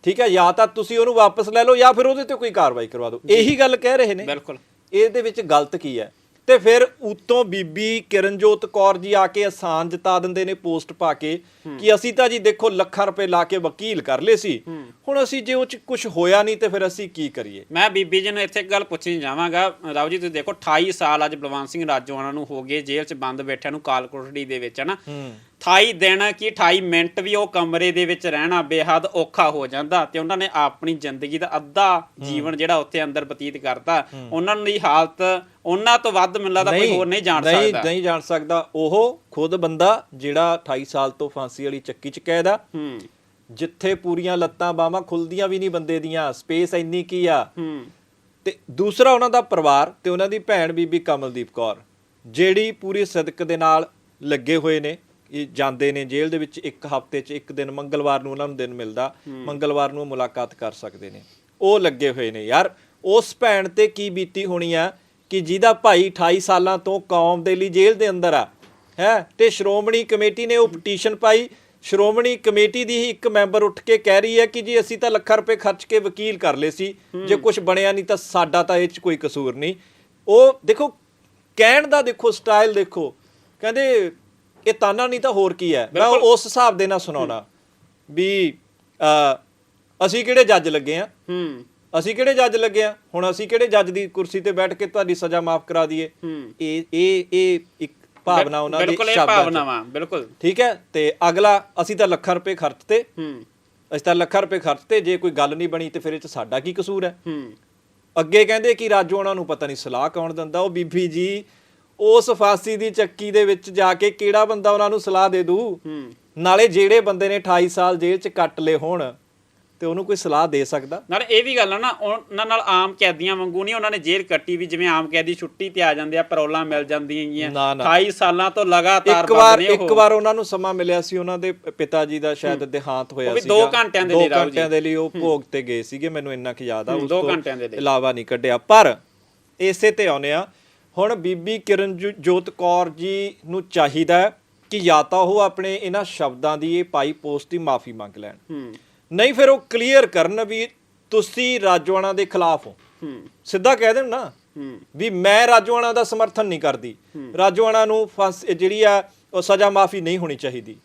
ਠੀਕ ਹੈ ਜਾਂ ਤਾਂ ਤੁਸੀਂ ਉਹਨੂੰ ਵਾਪਸ ਲੈ ਲਓ ਜਾਂ ਫਿਰ ਉਹਦੇ ਤੇ ਕੋਈ ਕਾਰਵਾਈ ਕਰਵਾ ਦਿਓ। ਇਹੀ ਗੱਲ ਕਹਿ ਰਹੇ ਨੇ। ਬਿਲਕੁਲ। ਇਹਦੇ ਵਿੱਚ ਗਲਤ ਕੀ ਹੈ? ਤੇ ਫਿਰ ਉਤੋਂ ਬੀਬੀ ਕਿਰਨਜੋਤ ਕੌਰ ਜੀ ਆ ਕੇ ਆਸਾਨ ਜਤਾ ਦਿੰਦੇ ਨੇ ਪੋਸਟ ਪਾ ਕੇ ਕਿ ਅਸੀਂ ਤਾਂ ਜੀ ਦੇਖੋ ਲੱਖਾਂ ਰੁਪਏ ਲਾ ਕੇ ਵਕੀਲ ਕਰ ਲਏ ਸੀ। ਹੁਣ ਅਸੀਂ ਜੇ ਉਹ ਚ ਕੁਝ ਹੋਇਆ ਨਹੀਂ ਤੇ ਫਿਰ ਅਸੀਂ ਕੀ ਕਰੀਏ? ਮੈਂ ਬੀਬੀ ਜੀ ਨੂੰ ਇੱਥੇ ਇੱਕ ਗੱਲ ਪੁੱਛਣੀ ਚਾਹਾਂਗਾ। ਰਾਓ ਜੀ ਤੁਸੀਂ ਦੇਖੋ 28 ਸਾਲ ਅੱਜ ਬਲਵੰਤ ਸਿੰਘ ਰਾਜੋਆਣਾ ਨੂੰ ਹੋ ਗਏ ਜੇਲ੍ਹ 'ਚ ਬੰਦ ਬੈਠਿਆਂ ਨੂੰ ਕਾਲ ਕੋਠੜੀ ਦੇ ਵਿੱਚ ਹਨਾ? 28 ਦਿਨ ਕੀ 28 ਮਿੰਟ ਵੀ ਉਹ ਕਮਰੇ ਦੇ ਵਿੱਚ ਰਹਿਣਾ ਬੇਹੱਦ ਔਖਾ ਹੋ ਜਾਂਦਾ ਤੇ ਉਹਨਾਂ ਨੇ ਆਪਣੀ ਜ਼ਿੰਦਗੀ ਦਾ ਅੱਧਾ ਜੀਵਨ ਜਿਹੜਾ ਉੱਥੇ ਅੰਦਰ ਬਤੀਤ ਕਰਤਾ। ਉਹਨਾਂ ਦੀ ਹਾਲਤ ਉਹਨਾਂ ਤੋਂ ਵੱਧ ਮੈਨੂੰ ਲੱਗਦਾ ਕੋਈ ਹੋਰ ਨਹੀਂ ਜਾਣ ਸਕਦਾ। ਨਹੀਂ ਜਾਣ ਸਕਦਾ। ਉਹ ਖੁਦ ਬੰਦਾ ਜਿਹੜਾ 28 ਸਾਲ ਤੋਂ ਫਾਂਸੀ ਵਾਲੀ ਚੱਕੀ 'ਚ ਕੈਦ ਆ। ਹੂੰ। ਜਿੱਥੇ ਪੂਰੀਆਂ ਲੱਤਾਂ ਬਾਹਾਂ ਖੁੱਲਦੀਆਂ ਵੀ ਨਹੀਂ ਬੰਦੇ ਦੀਆਂ ਸਪੇਸ ਇੰਨੀ ਕੀ ਆ। ਹੂੰ। ਤੇ ਦੂਸਰਾ ਉਹਨਾਂ ਦਾ ਪਰਿਵਾਰ ਤੇ ਉਹਨਾਂ ਦੀ ਭੈਣ ਬੀਬੀ ਕਮਲਦੀਪ ਕੌਰ ਜਿਹੜੀ ਪੂਰੀ ਸਦਕ ਦੇ ਨਾਲ ਲੱਗੇ ਹੋਏ ਨੇ। ਜਾਂਦੇ ਨੇ ਜੇਲ੍ਹ ਦੇ ਵਿੱਚ ਇੱਕ ਹਫ਼ਤੇ 'ਚ ਇੱਕ ਦਿਨ ਮੰਗਲਵਾਰ ਨੂੰ ਉਹਨਾਂ ਨੂੰ ਦਿਨ ਮਿਲਦਾ ਮੰਗਲਵਾਰ ਨੂੰ ਮੁਲਾਕਾਤ ਕਰ ਸਕਦੇ ਨੇ। ਉਹ ਲੱਗੇ ਹੋਏ ਨੇ। ਯਾਰ ਉਸ ਭੈਣ ਤੇ ਕੀ ਬੀਤੀ ਹੋਣੀ ਆ ਕਿ ਜਿਹਦਾ ਭਾਈ 28 ਸਾਲਾਂ ਤੋਂ ਕੌਮ ਦੇ ਲਈ ਜੇਲ੍ਹ ਦੇ ਅੰਦਰ ਆ ਹੈ? ਤੇ ਸ਼੍ਰੋਮਣੀ ਕਮੇਟੀ ਨੇ ਉਹ ਪਟੀਸ਼ਨ ਪਾਈ। ਸ਼੍ਰੋਮਣੀ ਕਮੇਟੀ ਦੀ ਹੀ ਇੱਕ ਮੈਂਬਰ ਉੱਠ ਕੇ ਕਹਿ ਰਹੀ ਹੈ ਕਿ ਜੀ ਅਸੀਂ ਤਾਂ ਲੱਖਾਂ ਰੁਪਏ ਖਰਚ ਕੇ ਵਕੀਲ ਕਰ ਲਏ ਸੀ। ਜੇ ਕੁਝ ਬਣਿਆ ਨਹੀਂ ਤਾਂ ਸਾਡਾ ਤਾਂ ਇਹ 'ਚ ਕੋਈ ਕਸੂਰ ਨਹੀਂ। ਉਹ ਦੇਖੋ ਕਹਿਣ ਦਾ ਦੇਖੋ ਸਟਾਈਲ ਦੇਖੋ। ਕਹਿੰਦੇ ਇਹ ਤਾਨਾ ਨਹੀਂ ਤਾਂ ਹੋਰ ਕੀ ਹੈ? ਮੈਂ ਉਸ ਹਿਸਾਬ ਦੇ ਨਾਲ ਸੁਣਾਉਣਾ ਵੀ ਅ, ਅਸੀਂ ਕਿਹੜੇ ਜੱਜ ਲੱਗੇ ਆ ਹੂੰ। ਅਸੀਂ ਕਿਹੜੇ ਜੱਜ ਲੱਗੇ ਆ ਹੁਣ ਅਸੀਂ ਕਿਹੜੇ ਜੱਜ ਦੀ ਕੁਰਸੀ ਤੇ ਬੈਠ ਕੇ ਤੁਹਾਡੀ ਸਜ਼ਾ ਮਾਫ ਕਰਾ ਦਈਏ? ਇਹ ਇਹ ਇਹ ਇੱਕ ਭਾਵਨਾ ਉਹਨਾਂ ਦੀ ਬਿਲਕੁਲ ਇਹ। ਭਾਵਨਾਵਾਂ ਬਿਲਕੁਲ। ਠੀਕ ਹੈ? ਤੇ ਅਗਲਾ ਅਸੀਂ ਤਾਂ ਲੱਖਾਂ ਰੁਪਏ ਖਰਚਤੇ ਹੂੰ। ਅਸੀਂ ਤਾਂ ਲੱਖਾਂ ਰੁਪਏ ਖਰਚਤੇ ਜੇ ਕੋਈ ਗੱਲ ਨਹੀਂ ਬਣੀ ਤੇ ਫਿਰ ਇਹ ਚ ਸਾਡਾ ਕੀ ਕਸੂਰ ਹੈ? ਹੂੰ। ਅੱਗੇ ਕਹਿੰਦੇ ਕਿ ਰਾਜੂ ਉਹਨਾਂ ਨੂੰ ਪਤਾ ਨਹੀਂ ਸਲਾਹ ਕੌਣ ਦਿੰਦਾ ਉਹ ਬੀਬੀ ਜੀ ਉਸ ਫਾਂਸੀ ਦੀ ਚੱਕੀ ਦੇ ਵਿੱਚ ਜਾ ਕੇ ਕਿਹੜਾ ਬੰਦਾ ਉਹਨਾਂ ਨੂੰ ਸਲਾਹ ਦੇ ਦੂ ਨਾਲੇ ਜਿਹੜੇ ਬੰਦੇ ਨੇ 28 ਸਾਲ ਜੇਲ੍ਹ 'ਚ ਕੱਟ ਲਏ ਹੋਣ ਤੇ ਉਹਨੂੰ ਕੋਈ ਸਲਾਹ ਦੇ ਸਕਦਾ ਨਾਲ ਇਹ ਵੀ ਗੱਲ ਆ ਨਾ ਉਹਨਾਂ ਨਾਲ ਆਮ ਕੈਦੀਆਂ ਵਾਂਗੂ ਨਹੀਂ ਉਹਨਾਂ ਨੇ ਜੇਲ੍ਹ ਕੱਟੀ ਵੀ ਜਿਵੇਂ ਆਮ ਕੈਦੀ ਛੁੱਟੀ ਤੇ ਆ ਜਾਂਦੇ ਆ ਪਰੋਲਾਂ ਮਿਲ ਜਾਂਦੀਆਂ ਹੈਗੀਆਂ ਨਾ, ਨਾ। 28 ਸਾਲਾਂ ਤੋਂ ਲਗਾਤਾਰ ਇੱਕ ਵਾਰ ਇੱਕ। ਵਾਰ ਉਹਨਾਂ ਨੂੰ ਸਮਾਂ ਮਿਲਿਆ ਸੀ ਉਹਨਾਂ ਦੇ ਪਿਤਾ ਜੀ ਦਾ ਸ਼ਾਇਦ ਦੇਹਾਂਤ ਹੋਇਆ ਉਹ ਵੀ ਸੀ ਦੋ ਘੰਟਿਆਂ ਦੇ ਲਈ ਰਾਹੁਲ ਜੀ। ਘੰਟਿਆਂ ਦੇ ਲਈ ਉਹ ਭੋਗ ਤੇ ਗਏ ਸੀਗੇ ਮੈਨੂੰ ਇੰਨਾ ਕੁ ਯਾਦ ਆ ਉਸ ਤੋਂ। ਇਲਾਵਾ ਨਹੀਂ ਕੱਢਿਆ ਪਰ ਇਸੇ ਤੇ ਆਉਨੇ ਆ ਹੁਣ ਬੀਬੀ ਕਿਰਨਜੋਤ ਕੌਰ ਜੀ ਨੂੰ ਚਾਹੀਦਾ ਹੈ ਕਿ ਜਾਂ ਤਾਂ ਉਹ ਆਪਣੇ ਇਹਨਾਂ ਸ਼ਬਦਾਂ ਦੀ ਇਹ ਪਾਈ ਪੋਸਟ ਦੀ ਮਾਫੀ ਮੰਗ ਲੈਣ। ਹੂੰ। ਨਹੀਂ ਫਿਰ ਉਹ ਕਲੀਅਰ ਕਰਨ ਵੀ ਤੁਸੀਂ ਰਾਜਵਾਨਾ ਦੇ ਖਿਲਾਫ ਹੋ। ਹੂੰ। ਸਿੱਧਾ ਕਹਿ ਦੇਣ ਨਾ ਹੂੰ। ਵੀ ਮੈਂ ਰਾਜਵਾਨਾ ਦਾ ਸਮਰਥਨ ਨਹੀਂ ਕਰਦੀ। ਰਾਜਵਾਨਾ ਨੂੰ ਫਾਂਸ ਜਿਹੜੀ ਆ ਉਹ ਸਜ਼ਾ ਮਾਫੀ ਨਹੀਂ ਹੋਣੀ ਚਾਹੀਦੀ।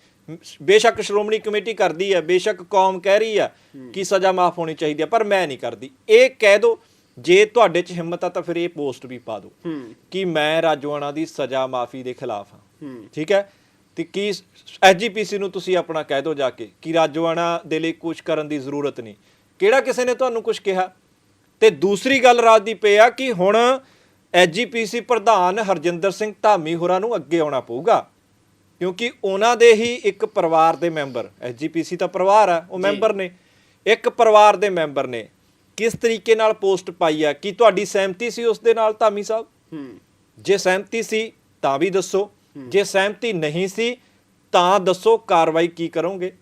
ਬੇਸ਼ੱਕ ਸ਼੍ਰੋਮਣੀ ਕਮੇਟੀ ਕਰਦੀ ਹੈ ਬੇਸ਼ੱਕ ਕੌਮ ਕਹਿ ਰਹੀ ਆ ਕਿ ਸਜ਼ਾ ਮਾਫ ਹੋਣੀ ਚਾਹੀਦੀ ਹੈ ਪਰ ਮੈਂ ਨਹੀਂ ਕਰਦੀ। ਇਹ ਕਹਿ ਦੋ ਜੇ ਤੁਹਾਡੇ 'ਚ ਹਿੰਮਤ ਆ ਤਾਂ ਫਿਰ ਇਹ ਪੋਸਟ ਵੀ ਪਾ ਦਿਓ ਕਿ ਮੈਂ ਰਾਜਵਾਨਾ ਦੀ ਸਜ਼ਾ ਮਾਫੀ ਦੇ ਖਿਲਾਫ ਹਾਂ। ਠੀਕ ਹੈ? ਤੇ ਕੀ ਐਸਜੀਪੀਸੀ ਨੂੰ ਤੁਸੀਂ ਆਪਣਾ ਕਹਿ ਦਿਓ ਜਾ ਕੇ ਕਿ ਰਾਜਵਾਨਾ ਦੇ ਲਈ ਕੁਝ ਕਰਨ ਦੀ ਜ਼ਰੂਰਤ ਨਹੀਂ। ਕਿਹੜਾ ਕਿਸੇ ਨੇ ਤੁਹਾਨੂੰ ਕੁਝ ਕਿਹਾ? ਤੇ ਦੂਸਰੀ ਗੱਲ ਰਾਜ ਦੀ ਪਈ ਆ ਕਿ ਹੁਣ ਐਸਜੀਪੀਸੀ ਪ੍ਰਧਾਨ ਹਰਜਿੰਦਰ ਸਿੰਘ ਧਾਮੀ ਹੋਰਾਂ ਨੂੰ ਅੱਗੇ ਆਉਣਾ ਪਊਗਾ। ਕਿਉਂਕਿ ਉਹਨਾਂ ਦੇ ਹੀ ਇੱਕ ਪਰਿਵਾਰ ਦੇ ਮੈਂਬਰ ਐਸਜੀਪੀਸੀ ਤਾਂ ਪਰਿਵਾਰ ਆ ਉਹ ਮੈਂਬਰ ਨੇ। ਇੱਕ ਪਰਿਵਾਰ ਦੇ ਮੈਂਬਰ ਨੇ। ਕਿਸ ਤਰੀਕੇ ਨਾਲ ਪੋਸਟ ਪਾਈ ਆ? ਕੀ ਤੁਹਾਡੀ ਸਹਿਮਤੀ ਸੀ ਉਸ ਦੇ ਨਾਲ ਧਾਮੀ ਸਾਹਿਬ? ਹੂੰ। ਜੇ ਸਹਿਮਤੀ ਸੀ ਤਾਂ ਵੀ ਦੱਸੋ। ਜੇ ਸਹਿਮਤੀ ਨਹੀਂ ਸੀ ਤਾਂ ਦੱਸੋ ਕਾਰਵਾਈ ਕੀ ਕਰੋਗੇ?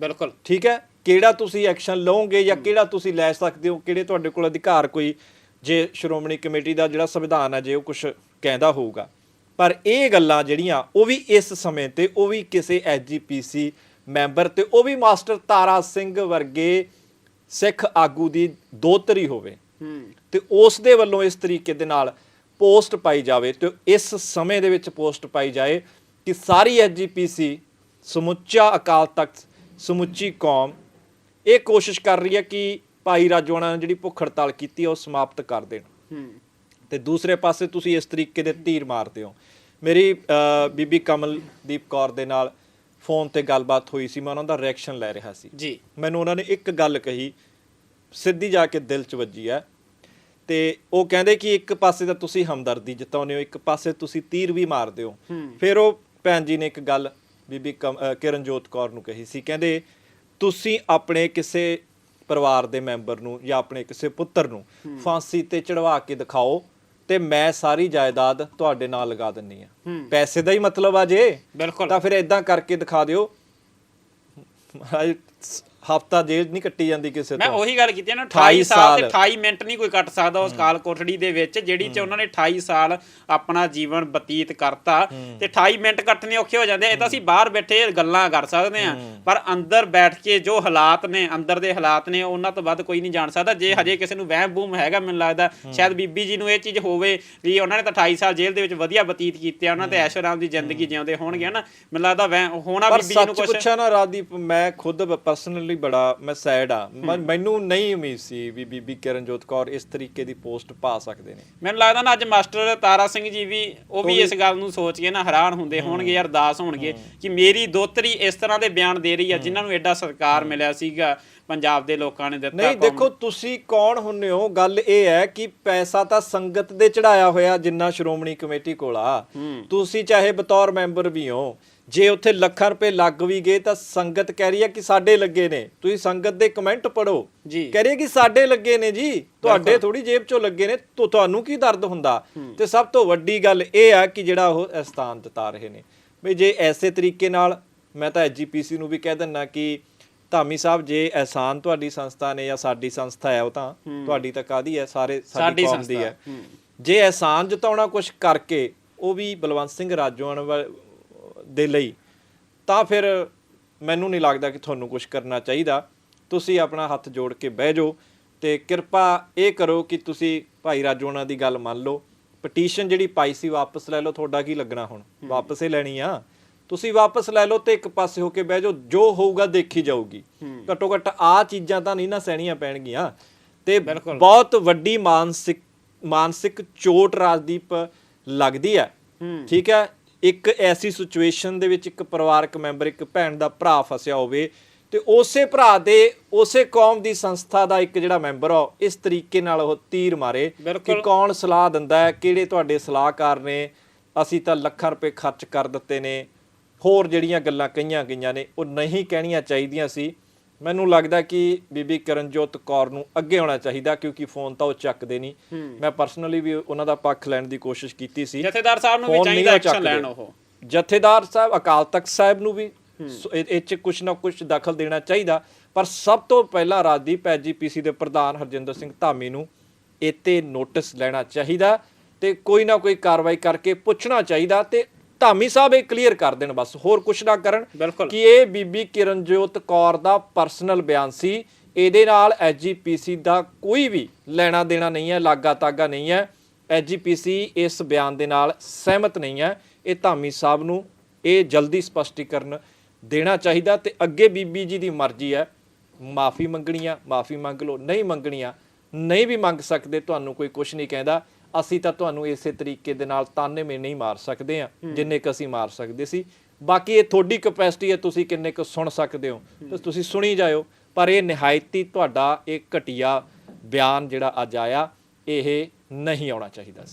ਬਿਲਕੁਲ। ਠੀਕ ਹੈ? ਕਿਹੜਾ ਤੁਸੀਂ ਐਕਸ਼ਨ ਲਓਗੇ ਜਾਂ ਕਿਹੜਾ ਤੁਸੀਂ ਲੈ ਸਕਦੇ ਹੋ? ਕਿਹੜੇ ਤੁਹਾਡੇ ਕੋਲ ਅਧਿਕਾਰ ਕੋਈ? ਜੇ ਸ਼੍ਰੋਮਣੀ ਕਮੇਟੀ ਦਾ ਜਿਹੜਾ ਸੰਵਿਧਾਨ ਹੈ ਜੇ ਉਹ ਕੁਝ ਕਹਿੰਦਾ ਹੋਊਗਾ। ਪਰ ਇਹ ਗੱਲਾਂ ਜਿਹੜੀਆਂ ਉਹ ਵੀ ਇਸ ਸਮੇਂ ਤੇ ਉਹ ਵੀ ਕਿਸੇ ਐਸਜੀਪੀਸੀ ਮੈਂਬਰ ਤੇ ਉਹ ਵੀ ਮਾਸਟਰ ਤਾਰਾ ਸਿੰਘ ਵਰਗੇ ਸਿੱਖ ਆਗੂ ਦੀ ਦੋਤਰੀ ਹੋਵੇ ਤੇ ਉਸ ਦੇ ਵੱਲੋਂ ਇਸ ਤਰੀਕੇ ਦੇ ਨਾਲ ਪੋਸਟ ਪਾਈ ਜਾਵੇ ਤੇ ਇਸ ਸਮੇਂ ਦੇ ਵਿੱਚ ਪੋਸਟ ਪਾਈ ਜਾਏ ਕਿ ਸਾਰੀ ਐਸਜੀਪੀਸੀ ਸਮੁੱਚਾ ਅਕਾਲ ਤਖਤ ਸਮੁੱਚੀ ਕੌਮ ਇਹ ਕੋਸ਼ਿਸ਼ ਕਰ ਰਹੀ ਹੈ ਕਿ ਭਾਈ ਰਾਜੋਣਾ ਨੇ ਜਿਹੜੀ ਭੁੱਖ ਹੜਤਾਲ ਕੀਤੀ ਹੈ ਉਹ ਸਮਾਪਤ ਕਰ ਦੇਣ। ਹੂੰ। ਤੇ ਦੂਸਰੇ ਪਾਸੇ ਤੁਸੀਂ ਇਸ ਤਰੀਕੇ ਦੇ ਤੀਰ ਮਾਰਦੇ ਹੋ। ਮੇਰੀ ਬੀਬੀ ਕਮਲਦੀਪ ਕੌਰ ਦੇ ਨਾਲ ਫੋਨ ਤੇ ਗੱਲਬਾਤ ਹੋਈ ਸੀ ਮੈਂ ਉਹਨਾਂ ਦਾ ਰਿਐਕਸ਼ਨ ਲੈ ਰਿਹਾ ਸੀ। ਜੀ। ਮੈਨੂੰ ਉਹਨਾਂ ਨੇ ਇੱਕ ਗੱਲ ਕਹੀ ਸਿੱਧੀ ਜਾ ਕੇ ਦਿਲ 'ਚ ਵੱਜੀ ਹੈ ਤੇ ਉਹ ਕਹਿੰਦੇ ਕਿ ਇੱਕ ਪਾਸੇ ਤਾਂ ਤੁਸੀਂ ਹਮਦਰਦੀ ਜਤਾਉਂਦੇ ਹੋ ਇੱਕ ਪਾਸੇ ਤੁਸੀਂ ਤੀਰ ਵੀ ਮਾਰਦੇ ਹੋ। ਫਿਰ ਉਹ ਭੈਣ ਜੀ ਨੇ ਇੱਕ ਗੱਲ ਬੀਬੀ ਕਿਰਨਜੋਤ ਕੌਰ ਨੂੰ ਕਹੀ ਸੀ ਕਹਿੰਦੇ ਤੁਸੀਂ ਆਪਣੇ ਕਿਸੇ ਪਰਿਵਾਰ ਦੇ ਮੈਂਬਰ ਨੂੰ ਜਾਂ ਆਪਣੇ ਕਿਸੇ ਪੁੱਤਰ ਨੂੰ ਫਾਂਸੀ ਤੇ ਚੜਵਾ ਕੇ ਦਿਖਾਓ ਤੇ ਮੈਂ ਸਾਰੀ ਜਾਇਦਾਦ ਤੁਹਾਡੇ ਨਾਲ ਲਗਾ ਦਿੰਨੀ ਆ। ਪੈਸੇ ਦਾ ਹੀ ਮਤਲਬ ਆ ਜੇ। ਬਿਲਕੁਲ। ਤਾਂ ਫਿਰ ਇਦਾਂ ਕਰਕੇ ਦਿਖਾ ਦਿਓ। ਮਹਾਰਾਜ, ਹਫਤਾ ਜੇਲ੍ਹ ਨਹੀਂ ਕੱਟੀ ਜਾਂਦੀ ਕਿਸੇ ਮੈਂ ਤੋਂ। ਉਹੀ ਗੱਲ ਕੀਤੀ ਹੈ ਨਾ 28 28 ਸਾਲ ਤੇ ਸਾਲ। 28 ਮਿੰਟ ਨਹੀਂ ਕੋਈ ਕੱਟ ਸਕਦਾ ਉਸ ਕਾਲ ਕੋਠੜੀ ਦੇ ਵਿੱਚ ਜਿਹੜੀ ਚ ਉਹਨਾਂ ਨੇ 28 ਸਾਲ ਆਪਣਾ ਜੀਵਨ ਬਤੀਤ ਕਰਤਾ। ਤੇ 28 ਮਿੰਟ ਕੱਟਣੇ ਔਖੇ ਹੋ ਜਾਂਦੇ। ਇਹ ਤਾਂ ਅਸੀਂ ਬਾਹਰ ਬੈਠੇ ਗੱਲਾਂ ਕਰ ਸਕਦੇ ਆ। ਪਰ ਅੰਦਰ ਬੈਠ ਕੇ ਜੋ ਹਾਲਾਤ ਨੇ ਅੰਦਰ ਦੇ ਹਾਲਾਤ ਨੇ ਉਹਨਾਂ ਤੋਂ ਵੱਧ ਕੋਈ ਨਹੀਂ ਜਾਣ ਸਕਦਾ। ਜੇ ਹਜੇ ਕਿਸੇ ਨੂੰ ਵਹਿਮ ਬੂਮ ਹੈਗਾ ਮੈਨੂੰ ਲੱਗਦਾ ਸ਼ਾਇਦ ਬੀਬੀ ਜੀ ਨੂੰ ਇਹ ਚੀਜ਼ ਹੋਵੇ ਵੀ ਉਹਨਾਂ ਨੇ ਤਾਂ 28 ਸਾਲ ਜੇਲ੍ਹ ਦੇ ਵਿੱਚ ਵਧੀਆ ਬਤੀਤ ਕੀਤੇ ਉਹਨਾਂ ਤੇ ਐਸ਼ੋ ਆਰਾਮ ਦੀ ਜ਼ਿੰਦਗੀ ਜਿਉਂਦੇ ਹੋਣਗੇ ਨਾ ਮੈਨੂੰ ਲੱਗਦਾ ਹੋਣਾ ਬੀਬੀ ਜੀ ਨੂੰ ਕੁਝ ਪੁੱਛਿਆ ਨਾ ਰਾਜਦੀਪ ਮੈਂ ਖੁਦ ਪਰਸਨਲੀ ਬੜਾ ਮੈਂ ਸੈਡ ਆ। ਮੈਨੂੰ ਨਹੀਂ ਉਮੀਦ ਸੀ ਵੀ ਬੀਬੀ ਕਿਰਨਜੋਤ ਕੌਰ ਇਸ ਤਰੀਕੇ ਦੀ ਪੋਸਟ ਪਾ ਸਕਦੇ ਨੇ। ਮੈਨੂੰ ਲੱਗਦਾ ਨਾ ਅੱਜ ਮਾਸਟਰ ਤਾਰਾ ਸਿੰਘ ਜੀ ਵੀ ਉਹ ਵੀ ਇਸ ਗੱਲ ਨੂੰ ਸੋਚ ਕੇ ਨਾ ਹੈਰਾਨ ਹੁੰਦੇ ਹੋਣਗੇ ਯਾਰ ਦਾਸ ਹੋਣਗੇ ਕਿ ਮੇਰੀ ਦੋਤਰੀ ਇਸ ਤਰ੍ਹਾਂ ਦੇ ਬਿਆਨ ਦੇ ਰਹੀ ਆ ਜਿਨ੍ਹਾਂ ਨੂੰ ਐਡਾ ਸਤਿਕਾਰ ਮਿਲਿਆ ਸੀਗਾ ਪੰਜਾਬ ਦੇ ਲੋਕਾਂ ਨੇ ਦਿੱਤਾ ਨਹੀਂ ਦੇਖੋ ਤੁਸੀਂ ਕੌਣ ਹੁੰਨੇ ਹੋ? ਗੱਲ ਇਹ ਹੈ ਕਿ ਪੈਸਾ ਤਾਂ ਸੰਗਤ ਦੇ ਚੜਾਇਆ ਹੋਇਆ ਜਿੰਨਾ ਸ਼੍ਰੋਮਣੀ ਕਮੇਟੀ ਕੋਲ ਆ। ਤੁਸੀਂ ਚਾਹੇ ਬਤੌਰ ਮੈਂਬਰ ਵੀ ਹੋ ਜੇ ਉੱਥੇ ਲੱਖਾਂ ਰੁਪਏ ਲੱਗ ਵੀ ਗਏ ਤਾਂ ਸੰਗਤ ਕਹਿ ਰਹੀ ਹੈ ਕਿ ਸਾਡੇ ਲੱਗੇ ਨੇ। ਤੁਸੀਂ ਸੰਗਤ ਦੇ ਕਮੈਂਟ ਪੜੋ ਜੀ। ਕਹਿ ਰਹੀ ਹੈ ਕਿ ਸਾਡੇ ਲੱਗੇ ਨੇ ਜੀ। ਤੁਹਾਡੇ ਥੋੜੀ ਜੇਬ ਚੋਂ ਲੱਗੇ ਨੇ। ਤੋ ਤੁਹਾਨੂੰ ਕੀ ਦਰਦ ਹੁੰਦਾ? ਤੇ ਸਭ ਤੋਂ ਵੱਡੀ ਗੱਲ ਇਹ ਆ ਕਿ ਜਿਹੜਾ ਉਹ ਅਸਥਾਨ ਜਤਾ ਰਹੇ ਨੇ। ਵੀ ਜੇ ਐਸੇ ਤਰੀਕੇ ਨਾਲ ਮੈਂ ਤਾਂ ਐਜੀਪੀਸੀ ਨੂੰ ਵੀ ਕਹਿ ਦਿੰਨਾ ਕਿ ਧਾਮੀ ਸਾਹਿਬ ਜੇ ਅਹਿਸਾਨ ਤੁਹਾਡੀ ਸੰਸਥਾ ਨੇ ਜਾਂ ਸਾਡੀ ਸੰਸਥਾ ਹੈ ਉਹ ਤਾਂ ਤੁਹਾਡੀ ਤਾਂ ਕਾਦੀ ਹੈ? ਸਾਰੇ ਸਾਡੀ ਕੌਮ ਦੀ ਹੈ। ਜੇ ਅਹਿਸਾਨ ਜਤਾਉਣਾ ਕੁਝ ਕਰਕੇ ਉਹ ਵੀ ਬਲਵੰਤ ਸਿੰਘ ਰਾਜੋਆਣ ਦੇ ਲਈ ਤਾਂ ਫਿਰ ਮੈਨੂੰ ਨਹੀਂ ਲੱਗਦਾ ਕਿ ਤੁਹਾਨੂੰ ਕੁਝ ਕਰਨਾ ਚਾਹੀਦਾ। ਤੁਸੀਂ ਆਪਣਾ ਹੱਥ ਜੋੜ ਕੇ ਬਹਿ ਜਾਓ ਤੇ ਕਿਰਪਾ ਇਹ ਕਰੋ ਕਿ ਤੁਸੀਂ ਭਾਈ ਰਾਜੋਆਣਾ ਦੀ ਗੱਲ ਮੰਨ ਲਓ। ਪਟੀਸ਼ਨ ਜਿਹੜੀ ਪਾਈ ਸੀ ਵਾਪਸ ਲੈ ਲਓ ਤੁਹਾਡਾ ਕੀ ਲੱਗਣਾ ਹੁਣ? ਵਾਪਸ ਹੀ ਲੈਣੀ ਆ। ਤੁਸੀਂ ਵਾਪਸ ਲੈ ਲਓ ਤੇ ਇੱਕ ਪਾਸੇ ਹੋ ਕੇ ਬਹਿ ਜਾਓ ਜੋ ਹੋਊਗਾ ਦੇਖੀ ਜਾਊਗੀ। ਘੱਟੋ ਘੱਟ ਆ ਚੀਜ਼ਾਂ ਤਾਂ ਨਹੀਂ ਨਾ ਸਹਿਣੀਆਂ ਪੈਣਗੀਆਂ। ਤੇ ਬਹੁਤ ਵੱਡੀ ਮਾਨਸਿਕ ਮਾਨਸਿਕ ਚੋਟ ਰਾਜਦੀਪ ਲੱਗਦੀ ਹੈ। ਠੀਕ ਹੈ? ਇੱਕ ਐਸੀ ਸਿਚੁਏਸ਼ਨ ਦੇ ਵਿੱਚ ਇੱਕ ਪਰਿਵਾਰਕ ਮੈਂਬਰ ਇੱਕ ਭੈਣ ਦਾ ਭਰਾ ਫਸਿਆ ਹੋਵੇ ਤੇ ਉਸੇ ਭਰਾ ਦੇ ਉਸੇ ਕੌਮ ਦੀ ਸੰਸਥਾ ਦਾ ਇੱਕ ਜਿਹੜਾ ਮੈਂਬਰ ਆ ਇਸ ਤਰੀਕੇ ਨਾਲ ਉਹ ਤੀਰ ਮਾਰੇ ਕਿ। ਕੌਣ ਸਲਾਹ ਦਿੰਦਾ ਹੈ ਕਿਹੜੇ ਤੁਹਾਡੇ ਸਲਾਹਕਾਰ ਨੇ ਅਸੀਂ ਤਾਂ ਲੱਖਾਂ ਰੁਪਏ ਖਰਚ ਕਰ ਦਿੱਤੇ ਨੇ ਹੋਰ ਜਿਹੜੀਆਂ ਗੱਲਾਂ ਕਹੀਆਂ ਗਈਆਂ ਨੇ ਉਹ ਨਹੀਂ ਕਹਿਣੀਆਂ ਚਾਹੀਦੀਆਂ ਸੀ ਮੈਨੂੰ ਲੱਗਦਾ ਕਿ ਬੀਬੀ ਕਰਨਜੋਤ ਕੌਰ ਨੂੰ ਅੱਗੇ ਆਉਣਾ ਚਾਹੀਦਾ ਕਿਉਂਕਿ ਫੋਨ ਤਾਂ ਉਹ ਚੱਕਦੇ ਨਹੀਂ। ਮੈਂ ਪਰਸਨਲੀ ਵੀ ਉਹਨਾਂ ਦਾ ਪੱਖ ਲੈਣ ਦੀ ਕੋਸ਼ਿਸ਼ ਕੀਤੀ ਸੀ। ਜਥੇਦਾਰ ਸਾਹਿਬ ਨੂੰ ਵੀ ਚਾਹੀਦਾ ਐਕਸ਼ਨ। ਲੈਣ ਉਹ। ਜਥੇਦਾਰ ਸਾਹਿਬ ਅਕਾਲ ਤਖਤ ਸਾਹਿਬ ਨੂੰ ਵੀ ਇਹ ਇਹ ਚ ਕੁਝ ਨਾ ਕੁਝ ਦਖਲ ਦੇਣਾ ਚਾਹੀਦਾ। ਪਰ ਸਭ ਤੋਂ ਪਹਿਲਾਂ ਰਾਜਦੀਪ ਐਜੀਪੀਸੀ ਦੇ ਪ੍ਰਧਾਨ ਹਰਜਿੰਦਰ ਸਿੰਘ ਧਾਮੀ ਨੂੰ ਇਤੇ ਨੋਟਿਸ ਲੈਣਾ ਚਾਹੀਦਾ ਤੇ ਕੋਈ ਨਾ ਕੋਈ ਕਾਰਵਾਈ ਕਰਕੇ ਪੁੱਛਣਾ ਚਾਹੀਦਾ ਤੇ ਧਾਮੀ ਸਾਹਿਬ ਇਹ ਕਲੀਅਰ ਕਰ ਦੇਣ ਬਸ ਹੋਰ ਕੁਝ ਨਾ ਕਰਨ। ਕਿ ਇਹ ਬੀਬੀ ਕਿਰਨਜੋਤ ਕੌਰ ਦਾ ਪਰਸਨਲ ਬਿਆਨ ਸੀ। ਇਹਦੇ ਨਾਲ ਐਜੀਪੀਸੀ ਦਾ ਕੋਈ ਵੀ ਲੈਣਾ ਦੇਣਾ ਨਹੀਂ ਹੈ ਲਾਗਾ ਤਾਗਾ ਨਹੀਂ ਹੈ। ਐਜੀਪੀਸੀ ਇਸ ਬਿਆਨ ਦੇ ਨਾਲ ਸਹਿਮਤ ਨਹੀਂ ਹੈ। ਇਹ ਧਾਮੀ ਸਾਹਿਬ ਨੂੰ ਇਹ ਜਲਦੀ ਸਪਸ਼ਟੀਕਰਨ ਦੇਣਾ ਚਾਹੀਦਾ ਤੇ ਅੱਗੇ ਬੀਬੀ ਜੀ ਦੀ ਮਰਜ਼ੀ ਹੈ। ਮਾਫੀ ਮੰਗਣੀ ਆ ਮਾਫੀ ਮੰਗ ਲਓ ਨਹੀਂ ਮੰਗਣੀਆਂ ਨਹੀਂ ਵੀ ਮੰਗ ਸਕਦੇ ਤੁਹਾਨੂੰ ਕੋਈ ਕੁਝ ਨਹੀਂ ਕਹਿੰਦਾ। ਅਸੀਂ ਤਾਂ ਤੁਹਾਨੂੰ ਇਸੇ ਤਰੀਕੇ ਦੇ ਨਾਲ ਤਾਨੇ ਮੇ ਨਹੀਂ ਮਾਰ ਸਕਦੇ ਆ ਜਿੰਨੇ ਕ ਅਸੀਂ ਮਾਰ ਸਕਦੇ ਸੀ। ਬਾਕੀ ਇਹ ਤੁਹਾਡੀ ਕਪੈਸਿਟੀ ਹੈ ਤੁਸੀਂ ਕਿੰਨੇ ਕੁ ਸੁਣ ਸਕਦੇ ਹੋ। ਤੇ ਤੁਸੀਂ ਸੁਣੀ ਜਾਇਓ ਪਰ ਇਹ ਨਿਹਾਇਤੀ ਤੁਹਾਡਾ ਇਹ ਘਟੀਆ ਬਿਆਨ ਜਿਹੜਾ ਅੱਜ ਆਇਆ ਇਹ ਨਹੀਂ ਆਉਣਾ ਚਾਹੀਦਾ